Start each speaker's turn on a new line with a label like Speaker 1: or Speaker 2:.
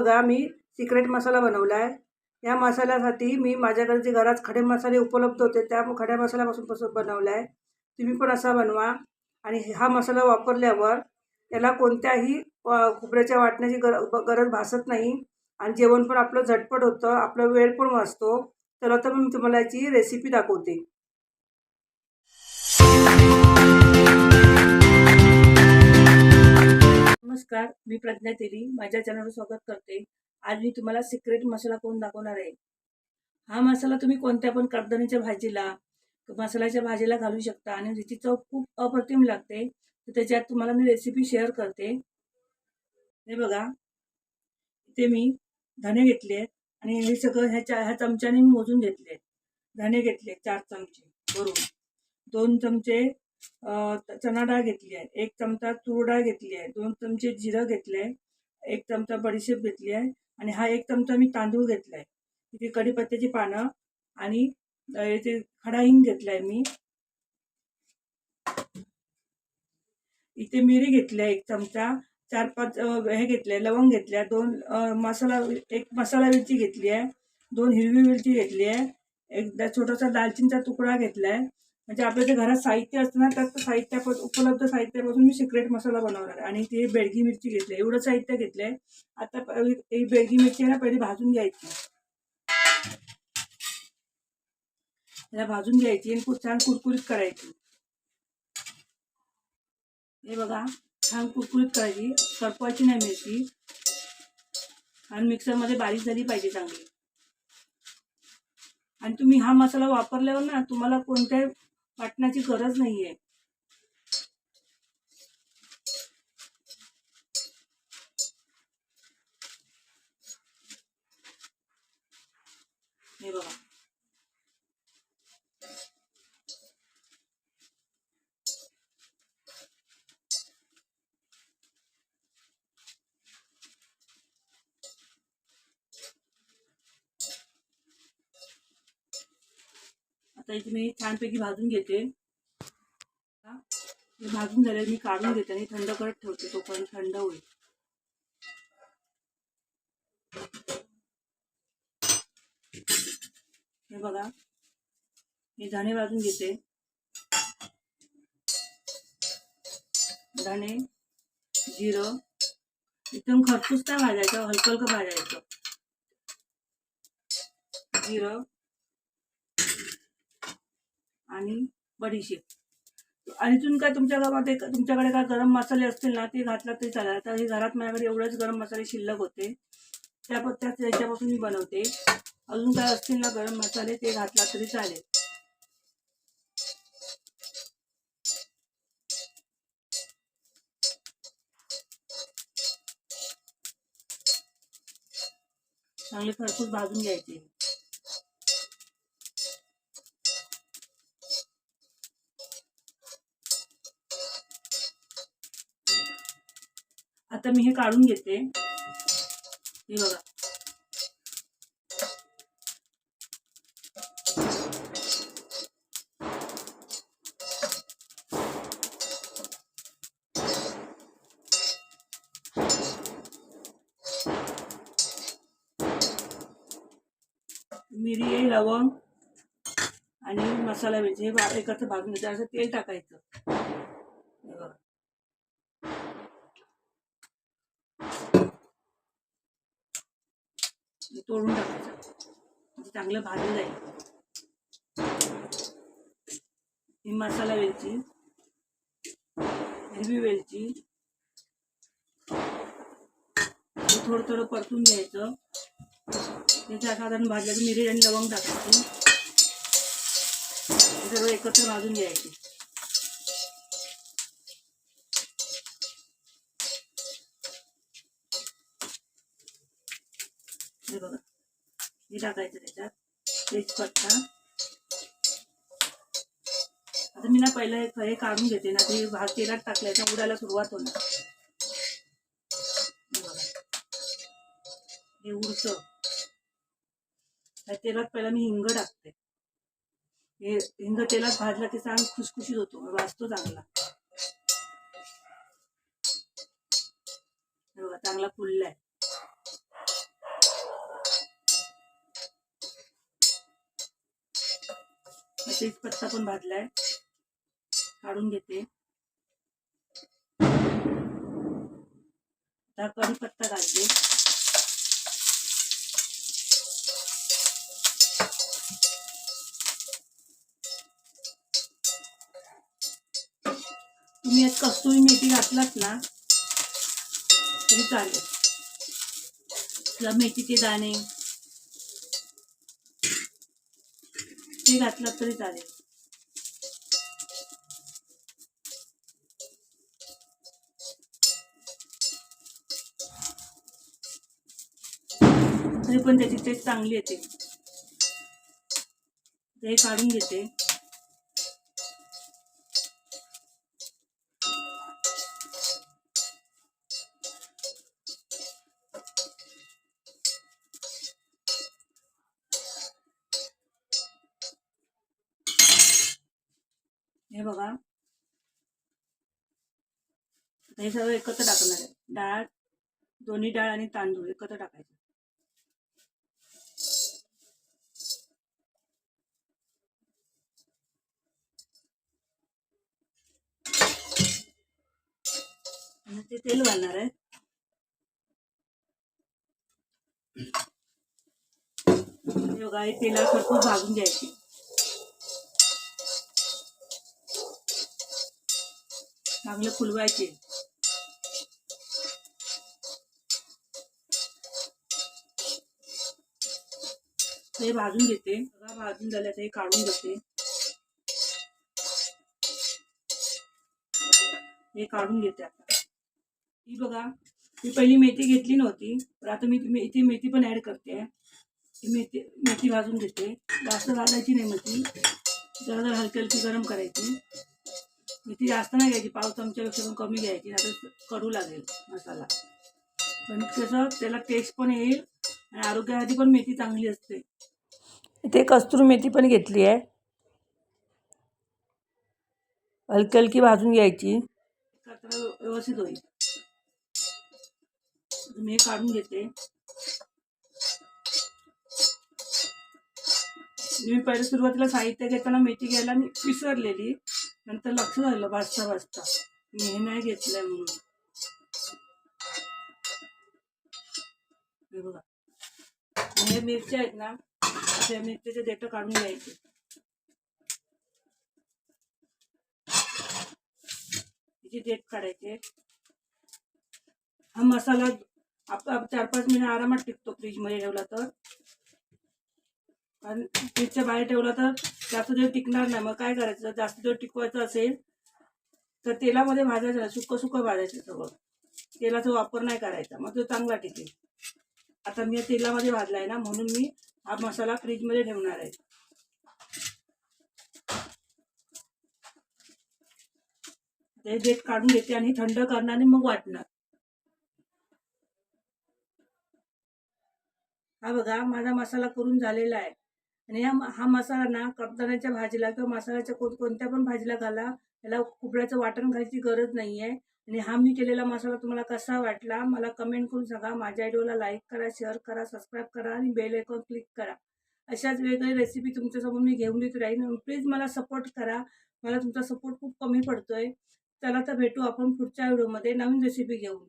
Speaker 1: बघा मी सिक्रेट मसाला बनवला आहे या मसाल्यासाठी मी माझ्याकडे जे घरात खडे मसाले उपलब्ध होते त्या खड्या मसाल्यापासून पासून बनवला आहे तुम्ही पण असा बनवा. आणि हा मसाला वापरल्यावर याला कोणत्याही खोबऱ्याच्या वाटण्याची गर ब- गरज भासत नाही. आणि जेवण पण आपलं झटपट होतं आपला वेळ पण वाचतो. तर आता मी तुम्हाला याची रेसिपी दाखवते. नमस्कार मी प्रज्ञा तेली. माझ्या चॅनलवर स्वागत करते. आज मी तुम्हाला सिक्रेट मसाला कोण दाखवणार आहे? हा मसाला तुम्ही कोणत्या पण कडधान्याच्या भाजीला मसाल्याच्या भाजीला घालू शकता आणि त्याची चव खूप अप्रतिम लागते. तर त्याच्यात तुम्हाला मी रेसिपी शेअर करते. हे बघा. इथे मी धणे घेतले आहेत आणि हे सगळं ह्याच्या ह्या चमच्याने मी मोजून घेतले धणे घेतले चार चमचे बरोबर दोन चमचे चणा डाळ घेतली आहे एक चमचा तूर डाळ घेतली आहे दोन चमचे जिरं घेतले आहे एक चमचा बडीशेप घेतली आहे आणि हा एक चमचा मी तांदूळ घेतला आहे. इथे कढीपत्त्याची पानं आणि अ, इथे खडा हिंग घेतला आहे मी. इथे मिरी घेतली आहे एक चमचा चार पाच हे घेतले लवंग घेतल्या दोन मसाला एक मसाला वेलची घेतली आहे दोन हिरवी वेलची घेतली आहे एक छोटासा दालचिनीचा तुकडा घेतला आहे. म्हणजे आपल्या जे घरात साहित्य असतं ना त्यात साहित्या उपलब्ध साहित्यापासून मी सिक्रेट मसाला बनवणार आहे. आणि ते बेडगी मिरची घेतली आहे. एवढं साहित्य घेतलं आहे आता ही बेडगी मिरची आहे ना पहिले भाजून घ्यायची. त्याला भाजून घ्यायची आणि खूप छान कुरकुरीत करायची. हे बघा छान कुरकुरीत करायची. करपवायची नाही मिरची. आणि मिक्सरमध्ये बारीक झाली पाहिजे चांगली. आणि तुम्ही हा मसाला वापरल्यावर ना तुम्हाला कोणत्याही वाटण्याची गरज नाही आहे हे बघा आता इथे मी छानपैकी भाजून घेते. भाजून झाले मी काढून घेते आणि थंड करत ठेवते तोपर्यंत थंड होईल. हे बघा मी धणे भाजून घेते. धणे जिरं एकदम खरपूस काय भाजायचं हलकं हलकं भाजायचं. जिरं आणि बडीशेप. आणि अजून काय तुमच्या गावामध्ये तुमच्याकडे काय गरम मसाले असतील ना ते घातला तरी चालेल. आता हे घरात माझ्याकडे एवढेच गरम मसाले शिल्लक होते. त्या पत्त्यात त्याच्यापासून मी बनवते. अजून काय असतील ना गरम मसाले ते घातला तरी चालेल. चांगले खरपूस भाजून घ्यायचे. आता मी हे काढून घेते. हे बघा. मिरी लवंग आणि मसाला वेलची हे एकत्र भाजून घ्यायचं. असं तेल टाकायचं हे बघा हे तोडून टाकायचं. म्हणजे चांगलं भाजलं जाईल. ही मसाला वेलची. हिरवी वेलची. थोडं थोडं परतून घ्यायचं. त्याच्या साधारण भाजल्याचं मिरी आणि लवंग टाकायची. सर्व एकत्र भाजून घ्यायची. हे बघा. हे टाकायचं त्याच्यात. तेजपत्ता. आता मी ना पहिलं हे- काढून घेते ना. ते भाग तेलात टाकलाय तर उडायला सुरुवात होणार. हे बघा. हे तेलात पहिला मी हिंग टाकते. हे हिंग तेलात भाजला की चांग खुसखुशीत होतो. म्हणजे वाजतो चांगला. हे बघा चांगला फुललाय. तेजपत्ता पण भाजलाय. काढून घेते. आता कढीपत्ता घालते. तुम्ही यात कस्तुरी मेथी घातलात ना तरी चालेल. मेथीचे दाणे हे घातलं तरी चालेल. तरी पण त्याची टेस्ट चांगली येते. ते काढून घेते. हे बघा. आता हे सगळं एकत्र टाकणार आहे. डाळ दोन्ही डाळ आणि तांदूळ एकत्र टाकायचे. ते तेल घालणार आहे. बघा हे तेलात भरपूर भाजून घ्यायची. चांगलं फुलवायचे. ते भाजून घेते. बघा भाजून झालं ते काढून घेते. हे काढून घेते आता. ही बघा मी पहिली मेथी घेतली नव्हती तर आता मी इथे मेथी पण ऍड करते. मेथी मेथी भाजून घेते. जास्त भाजायची नाही मेथी. जरा जरा हलकी हलकी गरम करायची. मेथी जास्त नाही घ्यायची. पाव चमच्यापेक्षा पण कमी घ्यायची. आता कडू लागेल मसाला. पण कसं त्याला टेस्ट पण येईल आणि आरोग्यासाठी पण मेथी चांगली असते. इथे कस्तुरी मेथी पण घेतली आहे. हलकी हलकी भाजून घ्यायची. व्यवस्थित होईल. मी काढून घेते. मी पहिले सुरुवातीला साहित्य घेताना मेथी घ्यायला मी विसरलेली. नंतर लक्ष झालं भाजता भाजता मी हे नाही घेतलंय म्हणून. हे बघा. हे मिरच्या आहेत ना त्या मिरच्याचे देठ काढून घ्यायचे. तिची देठ काढायचे. हा मसाला आप आप चार पाच महिने आरामात टिकतो फ्रीजमध्ये ठेवला तर. आणि फ्रीजच्या बाहेर ठेवला तर जास्त दिवस टिकणार नाही. मग काय करायचं? जर जास्त दिवस टिकवायचं असेल तर तेलामध्ये भाजायचं सुकं सुकं भाजायचं सगळं. तेलाचा वापर नाही करायचा. मग तो चांगला टिकेल. आता मी तेलामध्ये भाजलाय ना म्हणून मी हा मसाला फ्रीजमध्ये ठेवणार आहे. ते देठ काढून घेते आणि थंड करणार आणि मग वाटणार. हा बघा माझा मसाला करून झालेला आहे. आणि ह्या हा मसाला ना कपदाण्याच्या भाजीला किंवा मसाल्याच्या कोण कोणत्या पण भाजीला घाला. याला खोबऱ्याचं वाटण घालायची गरज नाही आहे आणि हा मी केलेला मसाला तुम्हाला कसा वाटला मला कमेंट करून सांगा. माझ्या व्हिडिओला लाईक करा शेअर करा सबस्क्राईब करा आणि बेल आयकॉन क्लिक करा. अशाच वेगवेगळ्या रेसिपी तुमच्यासमोर मी घेऊन येत राहीन. प्लीज मला सपोर्ट करा. मला तुमचा सपोर्ट खूप कमी पडतोय. चला तर भेटू आपण पुढच्या व्हिडिओमध्ये नवीन रेसिपी घेऊन.